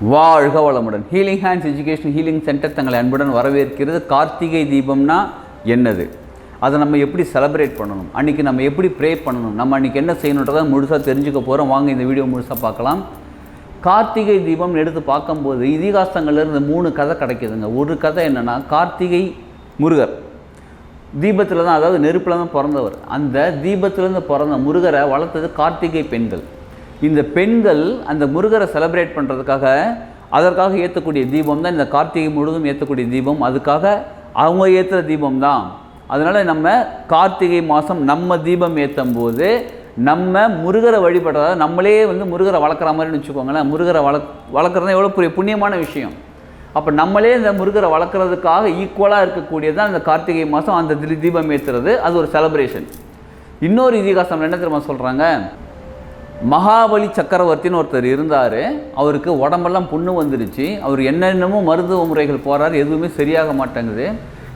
வாழ்க வளமுடன். Healing hands education healing centre தங்களை அன்புடன் வரவேற்கிறது. கார்த்திகை தீபம்னா என்னது? அதை நம்ம எப்படி செலப்ரேட் பண்ணணும்? அன்றைக்கி நம்ம எப்படி ப்ரே பண்ணணும்? நம்ம அன்றைக்கி என்ன செய்யணுன்றதை முழுசாக தெரிஞ்சுக்க போகிறோம் வாங்க இந்த வீடியோ முழுசாக பார்க்கலாம். கார்த்திகை தீபம்னு எடுத்து பார்க்கும்போது இதிகாசங்கள்லேருந்து மூணு கதை கிடைக்குதுங்க. ஒரு கதை என்னென்னா கார்த்திகை முருகர். தீபத்தில் தான் அதாவது நெருப்பில் தான் பிறந்தவர். அந்த தீபத்திலேருந்து பிறந்த முருகரை வளர்த்தது கார்த்திகை பெண்கள். இந்த பெண்கள் அந்த முருகரை செலப்ரேட் பண்ணுறதுக்காக அதற்காக ஏற்றக்கூடிய தீபம் தான் இந்த கார்த்திகை முழுதும் ஏற்றக்கூடிய தீபம். அதுக்காக அவங்க ஏற்றுற தீபம் தான். அதனால் நம்ம கார்த்திகை மாதம் நம்ம தீபம் ஏற்றும் போது நம்ம முருகரை வழிபடுறதா நம்மளே வந்து முருகரை வளர்க்குற மாதிரின்னு வச்சுக்கோங்களேன். முருகரை வளர்க் வளர்க்குறது எவ்வளோ பெரிய புண்ணியமான விஷயம். அப்போ நம்மளே இந்த முருகரை வளர்க்குறதுக்காக ஈக்குவலாக இருக்கக்கூடியது தான் இந்த கார்த்திகை மாதம் அந்த தி- தீபம் ஏற்றுறது அது ஒரு செலப்ரேஷன் இன்னொரு இதிகாசம் என்ன தெரியுமா சொல்கிறாங்க மகாபலி சக்கரவர்த்தின்னு ஒருத்தர் இருந்தார். அவருக்கு உடம்பெல்லாம் புண்ணு வந்துருச்சு. அவர் என்னென்னமோ மருத்துவ முறைகள் போகிறார் எதுவுமே சரியாக மாட்டேங்குது.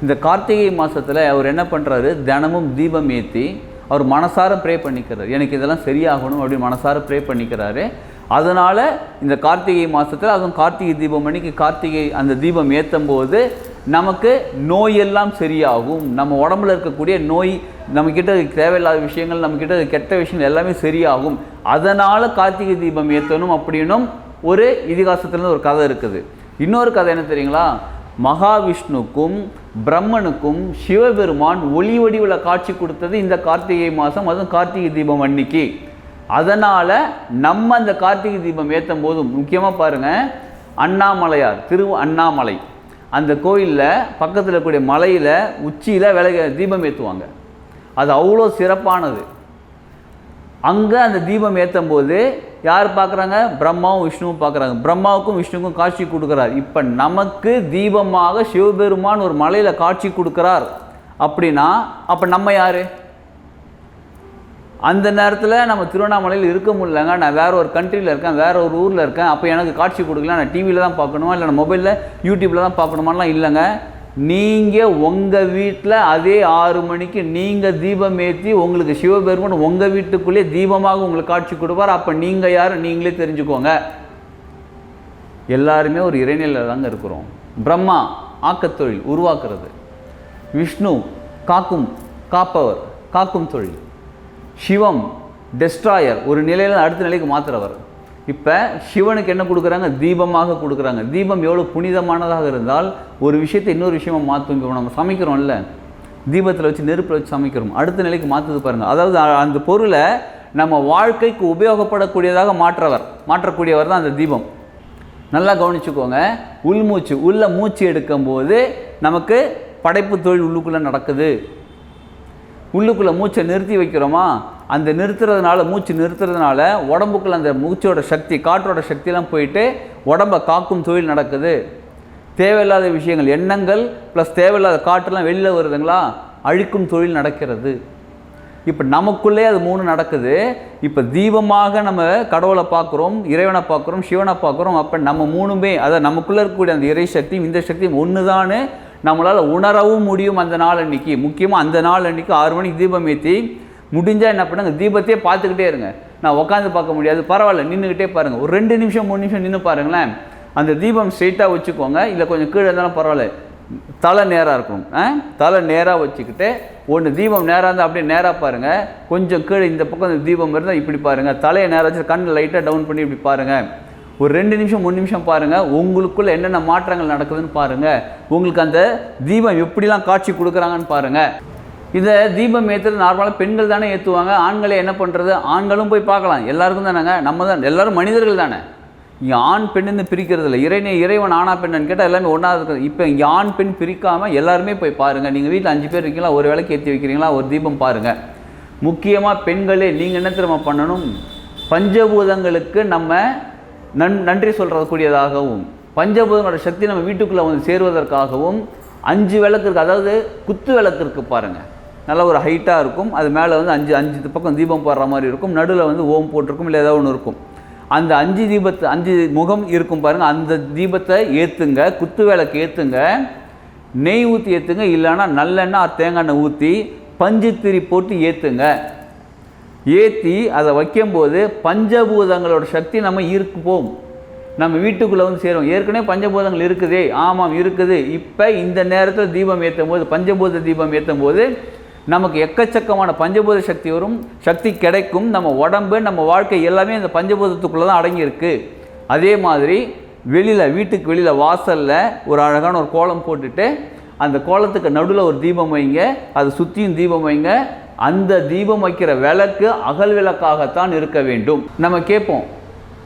இந்த கார்த்திகை மாதத்தில் அவர் என்ன பண்ணுறாரு தினமும் தீபம் ஏற்றி அவர் மனசார ப்ரே பண்ணிக்கிறார். எனக்கு இதெல்லாம் சரியாகணும் அப்படின்னு மனசார ப்ரே பண்ணிக்கிறாரு. அதனால் இந்த கார்த்திகை மாதத்தில் அதுவும் கார்த்திகை தீபம் அன்னைக்கு கார்த்திகை அந்த தீபம் ஏற்றும் போது நமக்கு நோயெல்லாம் சரியாகும். நம்ம உடம்புல இருக்கக்கூடிய நோய் நம்மக்கிட்ட தேவையில்லாத விஷயங்கள் நம்மக்கிட்ட கெட்ட விஷயங்கள் எல்லாமே சரியாகும். அதனால் கார்த்திகை தீபம் ஏற்றணும் அப்படின்னும் ஒரு இதிகாசத்துலேருந்து ஒரு கதை இருக்குது. இன்னொரு கதை என்ன தெரியுங்களா? மகாவிஷ்ணுக்கும் பிரம்மனுக்கும் சிவபெருமான் ஒளி வடிவில் காட்சி கொடுத்தது இந்த கார்த்திகை மாதம் அதுவும் கார்த்திகை தீபம் அன்னைக்கு. அதனால் நம்ம அந்த கார்த்திகை தீபம் ஏற்றும் போதும். முக்கியமாக பாருங்கள் அண்ணாமலையார் திரு அண்ணாமலை. அந்த கோயிலில் பக்கத்தில் இருக்கக்கூடிய மலையில் உச்சியில் விலக தீபம் ஏற்றுவாங்க அது அவ்வளோ சிறப்பானது. அங்கே அந்த தீபம் ஏற்றும் போது யார் பார்க்குறாங்க? பிரம்மாவும் விஷ்ணுவும் பார்க்குறாங்க. பிரம்மாவுக்கும் விஷ்ணுவுக்கும் காட்சி கொடுக்குறார். இப்போ நமக்கு தீபமாக சிவபெருமான் ஒரு மலையில் காட்சி கொடுக்குறார் அப்படின்னா அப்போ நம்ம யார்? அந்த நேரத்தில் நம்ம திருவண்ணாமலையில் இருக்க முடியலங்க. நான் வேறு ஒரு கண்ட்ரியில் இருக்கேன் வேறு ஒரு ஊரில் இருக்கேன். அப்போ எனக்கு காட்சி கொடுக்கல நான் டிவியில் தான் பார்க்கணுமா? இல்லை நான் மொபைலில் யூடியூப்பில் தான் பார்க்கணுமாலாம் இல்லைங்க. நீங்கள் உங்கள் வீட்டில் அதே ஆறு மணிக்கு நீங்கள் தீபம் ஏற்றி உங்களுக்கு சிவபெருமான் உங்கள் வீட்டுக்குள்ளே தீபமாக உங்களுக்கு காட்சி கொடுப்பார். அப்போ நீங்கள் யாரும் நீங்களே தெரிஞ்சுக்கோங்க. எல்லாருமே ஒரு இறைநிலையில் தாங்க இருக்கிறோம். பிரம்மா ஆக்கத்தொழில் உருவாக்குறது. விஷ்ணு காக்கும் காப்பவர் காக்கும் தொழில். சிவம் டெஸ்ட்ராயர் ஒரு நிலையில் அடுத்த நிலைக்கு மாத்துறவர். இப்போ சிவனுக்கு என்ன கொடுக்குறாங்க? தீபமாக கொடுக்குறாங்க. தீபம் எவ்வளோ புனிதமானதாக இருந்தால் ஒரு விஷயத்தை இன்னொரு விஷயமா மாற்றும் இப்போ நம்ம சமைக்கிறோம்ல தீபத்தில் வச்சு நெருப்பில் வச்சு சமைக்கிறோம். அடுத்த நிலைக்கு மாற்றுது பாருங்கள் அதாவது அந்த பொருளை நம்ம வாழ்க்கைக்கு உபயோகப்படக்கூடியதாக மாற்றவர் மாற்றக்கூடியவர் தான் அந்த தீபம். நல்லா கவனிச்சுக்கோங்க. உள்மூச்சு உள்ள மூச்சு எடுக்கும்போது நமக்கு படைப்பு தொழில் உள்ளுக்குள்ளே நடக்குது. உள்ளுக்குள்ளே மூச்சை நிறுத்தி வைக்கிறோமா? அந்த நிறுத்துறதுனால மூச்சு நிறுத்துறதுனால உடம்புக்குள்ள அந்த மூச்சோட சக்தி காற்றோட சக்தியெல்லாம் போயிட்டு உடம்பை காக்கும் தொழில் நடக்குது. தேவையில்லாத விஷயங்கள் எண்ணங்கள் ப்ளஸ் தேவையில்லாத காற்றெல்லாம் வெளியில் வருதுங்களா? அழிக்கும் தொழில் நடக்கிறது. இப்போ நமக்குள்ளே அது மூணு நடக்குது. இப்போ தீபமாக நம்ம கடவுளை பார்க்குறோம் இறைவனை பார்க்குறோம் சிவனை பார்க்குறோம் அப்போ நம்ம மூணுமே அதாவது நமக்குள்ளே இருக்கக்கூடிய அந்த இறை சக்தியும் இந்த சக்தியும் ஒன்று தானே நம்மளால் உணரவும் முடியும் அந்த நாள் அன்னைக்கு. முக்கியமாக அந்த நாள் அன்னைக்கு ஆறு மணிக்கு தீபம் ஏற்றி முடிஞ்சால் என்ன பண்ணுங்க தீபத்தையே பார்த்துக்கிட்டே இருங்க. நான் உட்காந்து பார்க்க முடியாது பரவாயில்ல நின்றுக்கிட்டே பாருங்கள் ஒரு ரெண்டு நிமிஷம் மூணு நிமிஷம் நின்று பாருங்களேன். அந்த தீபம் ஸ்ட்ரெயிட்டாக வச்சுக்கோங்க இல்லை கொஞ்சம் கீழே இருந்தாலும் பரவாயில்ல. தலை நேராக இருக்கும் ஆ? தலை நேராக வச்சுக்கிட்டு ஒன்று தீபம் நேராக இருந்தால் அப்படியே நேராக பாருங்கள் கொஞ்சம் கீழே இந்த பக்கம் இந்த தீபம் இருந்தால் இப்படி பாருங்கள் தலையை நேராக வச்சு கண்ணை லைட்டாக டவுன் பண்ணி இப்படி பாருங்கள் ஒரு ரெண்டு நிமிஷம் மூணு நிமிஷம் பாருங்கள் உங்களுக்குள்ளே என்னென்ன மாற்றங்கள் நடக்குதுன்னு பாருங்கள் உங்களுக்கு அந்த தீபம் எப்படிலாம் காட்சி கொடுக்குறாங்கன்னு பாருங்கள் இதை தீபம் ஏற்றுறது நார்மலாக பெண்கள் தானே ஏற்றுவாங்க ஆண்களை என்ன பண்ணுறது ஆண்களும் போய் பார்க்கலாம். எல்லாருக்கும் தானேங்க? நம்ம தான் எல்லாரும் மனிதர்கள் தானே? இங்கே ஆண் பெண்ணுன்னு பிரிக்கிறது இல்லை. இறைனை இறைவன் ஆணா பெண்ணுன்னு கேட்டால் எல்லாமே ஒன்றா இருக்குது இப்போ இங்கே ஆண் பெண் பிரிக்காமல் எல்லாருமே போய் பாருங்கள் நீங்கள் வீட்டில் அஞ்சு பேர் இருக்கீங்களா? ஒரு வேளைக்கு ஏற்றி வைக்கிறீங்களா? ஒரு தீபம் பாருங்கள் முக்கியமாக பெண்களே நீங்கள் என்ன திரும்ப பண்ணணும்? பஞ்சபூதங்களுக்கு நம்ம நன் நன்றி சொல்கிறக்கூடியதாகவும் பஞ்சபூதங்களோட சக்தி நம்ம வீட்டுக்குள்ளே வந்து சேருவதற்காகவும் அஞ்சு விளக்கு இருக்குது அதாவது குத்து விளக்கு இருக்குது பாருங்கள் நல்ல ஒரு ஹைட்டாக இருக்கும். அது மேலே வந்து அஞ்சு அஞ்சு பக்கம் தீபம் போடுற மாதிரி இருக்கும். நடுவில் வந்து ஓம் போட்டிருக்கும் இல்லை ஏதோ ஒன்று இருக்கும். அந்த அஞ்சு தீபத்தை அஞ்சு முகம் இருக்கும் பாருங்கள் அந்த தீபத்தை ஏற்றுங்க குத்து விளக்கு ஏற்றுங்க நெய் ஊற்றி ஏற்றுங்க இல்லைன்னா நல்லெண்ணெய் தேங்காய் எண்ணெய் ஊற்றி பஞ்சுத்திரி போட்டு ஏற்றுங்க ஏற்றி அதை வைக்கும்போது பஞ்சபூதங்களோட சக்தி நம்ம ஈர்க்குப்போம் நம்ம வீட்டுக்குள்ளே வந்து சேரும் ஏற்கனவே பஞ்சபூதங்கள் இருக்குதே. ஆமாம் இருக்குது. இப்போ இந்த நேரத்தில் தீபம் ஏற்றும் போது பஞ்சபூத தீபம் ஏற்றும் போது நமக்கு எக்கச்சக்கமான பஞ்சபூத சக்தி வரும் சக்தி கிடைக்கும். நம்ம உடம்பு நம்ம வாழ்க்கை எல்லாமே இந்த பஞ்சபூதத்துக்குள்ளே தான் அடங்கியிருக்கு. அதே மாதிரி வெளியில் வீட்டுக்கு வெளியில் வாசலில் ஒரு அழகான ஒரு கோலம் போட்டுட்டு அந்த கோலத்துக்கு நடுவில் ஒரு தீபம் வைங்க. அதை சுற்றியும் தீபம் வைங்க. அந்த தீபம் வைக்கிற விளக்கு அகல் விளக்காகத்தான் இருக்க வேண்டும். நம்ம கேட்போம்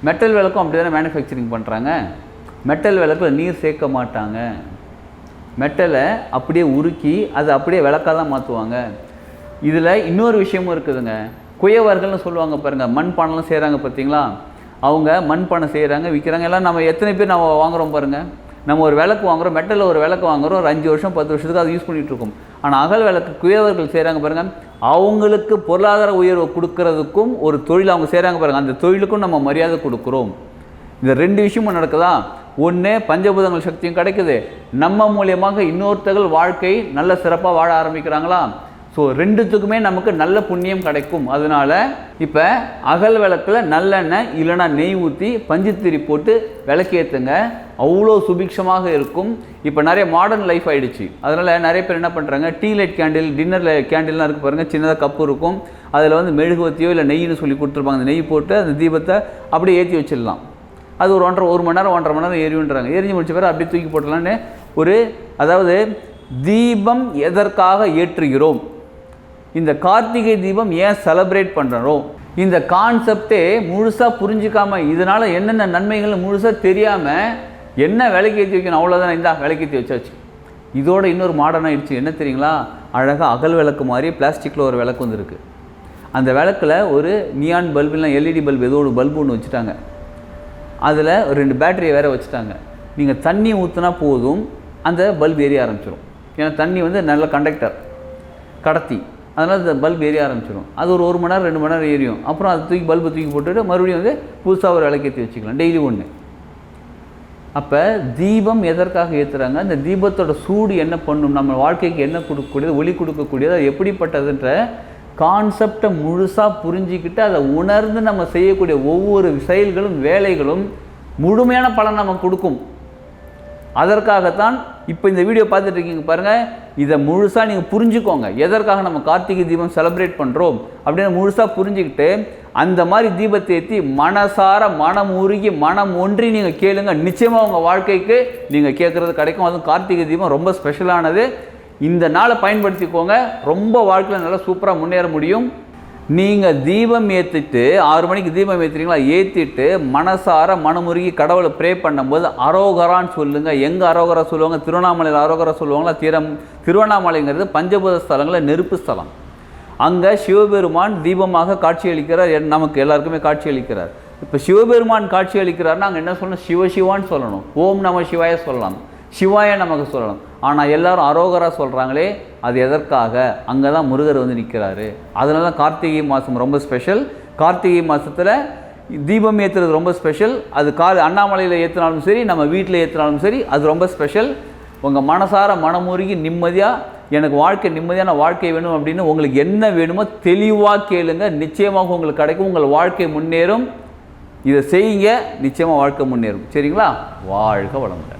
மெட்டல் விளக்கும் அப்படி தானே மேனுஃபேக்சரிங் பண்ணுறாங்க மெட்டல் விளக்கில் நீர் சேர்க்க மாட்டாங்க. மெட்டலை அப்படியே உருக்கி அதை அப்படியே விளக்காக தான் மாற்றுவாங்க. இதில் இன்னொரு விஷயமும் இருக்குதுங்க. குயவர்கள்னு சொல்லுவாங்க பாருங்கள் மண் பானைலாம் செய்கிறாங்க பார்த்தீங்களா? அவங்க மண் பானை செய்கிறாங்க விற்கிறாங்க. எல்லாம் நம்ம எத்தனை பேர் நம்ம வாங்குறோம் பாருங்கள் நம்ம ஒரு விளக்கு வாங்குறோம் மெட்டலில் ஒரு விளக்கு வாங்குறோம் ஒரு அஞ்சு வருஷம் பத்து வருஷத்துக்கு அதை யூஸ் பண்ணிகிட்டு இருக்கோம். ஆனால் அகல் விளக்கு குயவர்கள் செய்கிறாங்க பாருங்கள் அவங்களுக்கு பொருளாதார உயர்வு கொடுக்கறதுக்கும் ஒரு தொழில் அவங்க செய்கிறாங்க பாருங்கள் அந்த தொழிலுக்கும் நம்ம மரியாதை கொடுக்குறோம். இந்த ரெண்டு விஷயமும் நடக்குதா? ஒன்று பஞ்சபூதங்கள் சக்தியும் கிடைக்குது. நம்ம மூலியமாக இன்னொருத்தர்கள் வாழ்க்கை நல்ல சிறப்பாக வாழ ஆரம்பிக்கிறாங்களா? ஸோ ரெண்டுத்துக்குமே நமக்கு நல்ல புண்ணியம் கிடைக்கும். அதனால இப்போ அகல் விளக்கில் நல்லெண்ணெய் இல்லைன்னா நெய் ஊற்றி பஞ்சுத்திரி போட்டு விளக்கேற்றுங்க அவ்வளோ சுபிக்ஷமாக இருக்கும். இப்போ நிறைய மாடர்ன் லைஃப் ஆகிடுச்சு அதனால் நிறைய பேர் என்ன பண்ணுறாங்க டீ லைட் கேண்டில் டின்னர் கேண்டில்லாம் இருக்குது பாருங்கள் சின்னதாக கப்பு இருக்கும். அதில் வந்து மெழுகுவத்தியோ இல்லை நெய்னு சொல்லி கொடுத்துருப்பாங்க. அந்த நெய் போட்டு அந்த தீபத்தை அப்படியே ஏற்றி வச்சிடலாம். அது ஒரு ஒன்றரை ஒரு மணி நேரம் ஒன்றரை மணி நேரம் எரியுன்றாங்க எரிஞ்சு முடிச்ச பிறகு அப்படியே தூக்கி போட்டலான்னு ஒரு அதாவது தீபம் எதற்காக ஏற்றுகிறோம்? இந்த கார்த்திகை தீபம் ஏன் செலப்ரேட் பண்ணுறோம் இந்த கான்செப்டே முழுசாக புரிஞ்சிக்காம இதனால் என்னென்ன நன்மைகள் முழுசாக தெரியாமல் என்ன விலைக்கு ஏற்றி வைக்கணும்? அவ்வளோதான் இந்தா விலைக்கு ஏற்றி வச்சாச்சு. இதோட இன்னொரு மாடர்ன் ஆயிடுச்சு என்ன தெரியுங்களா? அழகாக அகல் விளக்கு மாதிரி பிளாஸ்டிக்கில் ஒரு விளக்கு வந்துருக்கு. அந்த விளக்கில் ஒரு நியான் பல்புலாம் எல்இடி பல்பு ஏதோ ஒரு பல்பு ஒன்று வச்சுட்டாங்க. அதில் ஒரு ரெண்டு பேட்டரியை வேறு வச்சுட்டாங்க. நீங்கள் தண்ணி ஊற்றினா போதும் அந்த பல்ப் எரிய ஆரம்பிச்சிடும் ஏன்னா தண்ணி வந்து நல்ல கண்டக்டர் கடத்தி. அதனால் இந்த பல்ப் எரிய ஆரம்பிச்சிடும் அது ஒரு ஒரு மணி நேரம் ரெண்டு மணி நேரம் எரியும் அப்புறம் அதை தூக்கி பல்பை தூக்கி போட்டுட்டு மறுபடியும் வந்து புதுசாக ஒரு விளக்கேற்றி வச்சுக்கலாம். டெய்லி ஒன்று அப்போ தீபம் எதற்காக ஏற்றுறாங்க அந்த தீபத்தோட சூடு என்ன பண்ணும்? நம்ம வாழ்க்கைக்கு என்ன கொடுக்கக்கூடியது ஒளி கொடுக்கக்கூடியது அது எப்படிப்பட்டதுன்ற கான்செப்டை முழுசாக புரிஞ்சிக்கிட்டு அதை உணர்ந்து நம்ம செய்யக்கூடிய ஒவ்வொரு செயல்களும் வேலைகளும் முழுமையான பலன் நம்ம கொடுக்கும். அதற்காகத்தான் இப்போ இந்த வீடியோ பார்த்துட்டு இருக்கீங்க பாருங்கள் இதை முழுசாக நீங்கள் புரிஞ்சுக்கோங்க. எதற்காக நம்ம கார்த்திகை தீபம் செலிப்ரேட் பண்ணுறோம் அப்படின்னு முழுசாக புரிஞ்சுக்கிட்டு அந்த மாதிரி தீபத்தை ஏற்றி மனசார மனம் உருகி மனம் ஒன்றி நீங்கள் கேளுங்க. நிச்சயமாக உங்கள் வாழ்க்கைக்கு நீங்கள் கேட்குறது கிடைக்கும். அதுவும் கார்த்திகை தீபம் ரொம்ப ஸ்பெஷலானது இந்த நாளை பயன்படுத்திக்கோங்க. ரொம்ப வாழ்க்கையில் நல்லா சூப்பராக முன்னேற முடியும். நீங்கள் தீபம் ஏற்றிட்டு ஆறு மணிக்கு தீபம் ஏற்றுறீங்களா ஏற்றிட்டு மனசார மனமுருகி கடவுளை ப்ரே பண்ணும்போது அரோகரான்னு சொல்லுங்கள் எங்கே அரோகரா சொல்லுவாங்க? திருவண்ணாமலையில் அரோகரா சொல்லுவாங்களா? திரம் திருவண்ணாமலைங்கிறது பஞ்சபூத ஸ்தலங்களில் நெருப்பு ஸ்தலம். அங்கே சிவபெருமான் தீபமாக காட்சியளிக்கிறார். என் நமக்கு எல்லாருக்குமே காட்சியளிக்கிறார். இப்போ சிவபெருமான் காட்சி அளிக்கிறார்னா அங்கே என்ன சொல்லணும்? சிவ சிவான்னு சொல்லணும். ஓம் நம சிவாய சொல்லலாம். சிவாய நமக்கு சொல்லணும். ஆனால் எல்லாரும் அரோகரா சொல்கிறாங்களே அது எதற்காக? அங்கே தான் முருகர் வந்து நிற்கிறாரு அதனால தான் கார்த்திகை மாதம் ரொம்ப ஸ்பெஷல் கார்த்திகை மாதத்தில் தீபம் ஏற்றுறது ரொம்ப ஸ்பெஷல் அது கா அண்ணாமலையில் ஏற்றினாலும் சரி நம்ம வீட்டில் ஏற்றினாலும் சரி அது ரொம்ப ஸ்பெஷல் உங்கள் மனசார மனமுருகி நிம்மதியாக எனக்கு வாழ்க்கை நிம்மதியான வாழ்க்கை வேணும் அப்படின்னு உங்களுக்கு என்ன வேணுமோ தெளிவாக கேளுங்க. நிச்சயமாக உங்களுக்கு கிடைக்கும். உங்கள் வாழ்க்கை முன்னேறும். இதை செய்யுங்க. நிச்சயமாக வாழ்க்கை முன்னேறும். சரிங்களா? வாழ்க வளமுடன்.